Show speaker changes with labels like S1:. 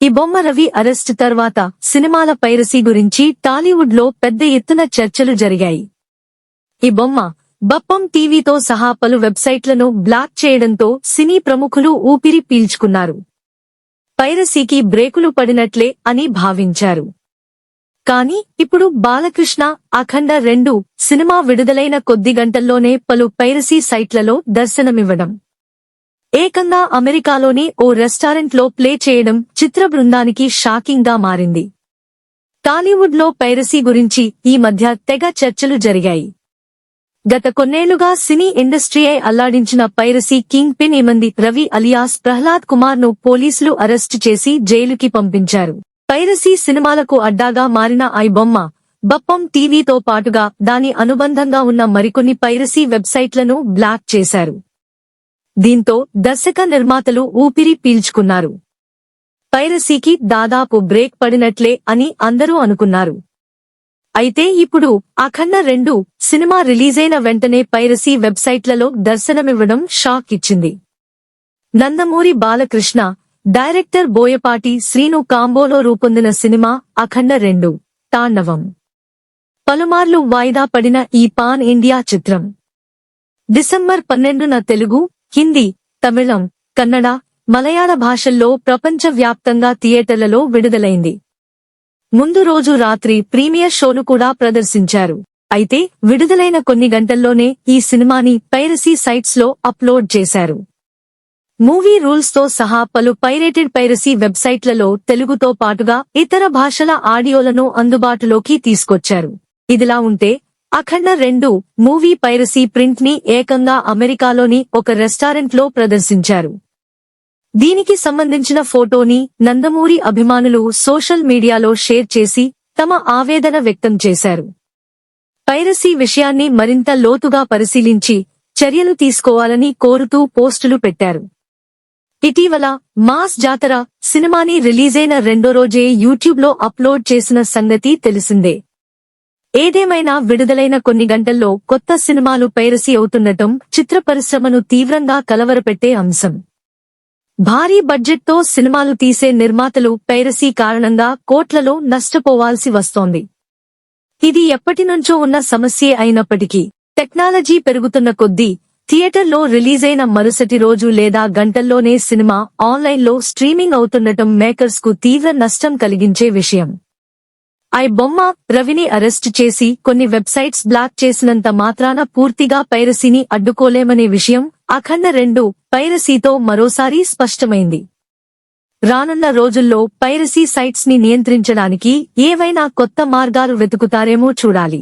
S1: ఈ బొమ్మ రవి అరెస్ట్ తర్వాత సినిమాల పైరసీ గురించి టాలీవుడ్లో పెద్ద ఎత్తున చర్చలు జరిగాయి. ఈ బొమ్మ బప్పం టీవీతో సహా పలు వెబ్సైట్లను బ్లాక్ చేయడంతో సినీ ప్రముఖులు ఊపిరి పీల్చుకున్నారు. పైరసీకి బ్రేకులు పడినట్లే అని భావించారు. కానీ ఇప్పుడు బాలకృష్ణ అఖండ రెండు సినిమా విడుదలైన కొద్ది గంటల్లోనే పలు పైరసీ సైట్లలో దర్శనమివ్వడం. ఏకంగా అమెరికాలోని ఓ రెస్టారెంట్లో ప్లే చేయడం చిత్ర బృందానికి షాకింగ్గా మారింది. టాలీవుడ్లో పైరసీ గురించి ఈ మధ్య తెగ చర్చలు జరిగాయి. గత కొన్నేళ్ళుగా సినీ ఇండస్ట్రీయే అల్లాడించిన పైరసీ కింగ్ పిన్ ఏమంది రవి అలియాస్ ప్రహ్లాద్ కుమార్ను పోలీసులు అరెస్టు చేసి జైలుకి పంపించారు. పైరసీ సినిమాలకు అడ్డాగా మారిన ఐ బొమ్మ బప్పం టీవీతో పాటుగా దాని అనుబంధంగా ఉన్న మరికొన్ని పైరసీ వెబ్సైట్లను బ్లాక్ చేశారు. దీంతో దర్శక నిర్మాతలు ఊపిరి పీల్చుకున్నారు. పైరసీకి దాదాపు బ్రేక్ పడినట్లే అని అందరూ అనుకున్నారు. అయితే ఇప్పుడు అఖండ రెండు సినిమా రిలీజైన వెంటనే పైరసీ వెబ్సైట్లలో దర్శనమివ్వడం షాక్ ఇచ్చింది. నందమూరి బాలకృష్ణ డైరెక్టర్ బోయపాటి శ్రీను కాంబోలో రూపొందిన సినిమా అఖండ రెండు తాండవం. పలుమార్లు వాయిదా పడిన ఈ పాన్ ఇండియా చిత్రం. డిసెంబర్ పన్నెండున తెలుగు హిందీ తమిళం కన్నడ మలయాళ భాషల్లో ప్రపంచవ్యాప్తంగా థియేటర్లలో విడుదలైంది. ముందు రోజు రాత్రి ప్రీమియర్ షోను కూడా ప్రదర్శించారు. అయితే విడుదలైన కొన్ని గంటల్లోనే ఈ సినిమాని పైరసీ సైట్స్లో అప్లోడ్ చేశారు. మూవీ రూల్స్తో సహా పలు పైరేటెడ్ పైరసీ వెబ్సైట్లలో తెలుగుతో పాటుగా ఇతర భాషల ఆడియోలను అందుబాటులోకి తీసుకొచ్చారు. ఇదిలా ఉంటే అఖండ రెండు మూవీ పైరసీ ప్రింట్ని ఏకంగా అమెరికాలోని ఒక రెస్టారెంట్లో ప్రదర్శించారు. దీనికి సంబంధించిన ఫోటోని నందమూరి అభిమానులు సోషల్ మీడియాలో షేర్ చేసి తమ ఆవేదన వ్యక్తం చేశారు. పైరసీ విషయాన్ని మరింత లోతుగా పరిశీలించి చర్యలు తీసుకోవాలని కోరుతూ పోస్టులు పెట్టారు. ఇటీవల మాస్ జాతర సినిమాని రిలీజైన రెండో రోజే యూట్యూబ్లో అప్లోడ్ చేసిన సంగతి తెలిసిందే. ఏదేమైనా విడుదలైన కొన్ని గంటల్లో కొత్త సినిమాలు పైరసీ అవుతుండటం చిత్ర పరిశ్రమను తీవ్రంగా కలవరపెట్టే అంశం. భారీ బడ్జెట్తో సినిమాలు తీసే నిర్మాతలు పైరసీ కారణంగా కోట్లలో నష్టపోవాల్సి వస్తోంది. ఇది ఎప్పటినుంచో ఉన్న సమస్యే అయినప్పటికీ టెక్నాలజీ పెరుగుతున్న కొద్దీ థియేటర్లో రిలీజైన మరుసటి రోజు లేదా గంటల్లోనే సినిమా ఆన్లైన్లో స్ట్రీమింగ్ అవుతుండటం మేకర్స్కు తీవ్ర నష్టం కలిగించే విషయం. ఐ బొమ్మ రవిని అరెస్ట్ చేసి కొన్ని వెబ్సైట్స్ బ్లాక్ చేసినంత మాత్రాన పూర్తిగా పైరసీని అడ్డుకోలేమనే విషయం అఖండ రెండు పైరసీతో మరోసారి స్పష్టమైంది. రానున్న రోజుల్లో పైరసీ సైట్స్ని నియంత్రించడానికి ఏవైనా కొత్త మార్గాలు వెతుకుతారేమో చూడాలి.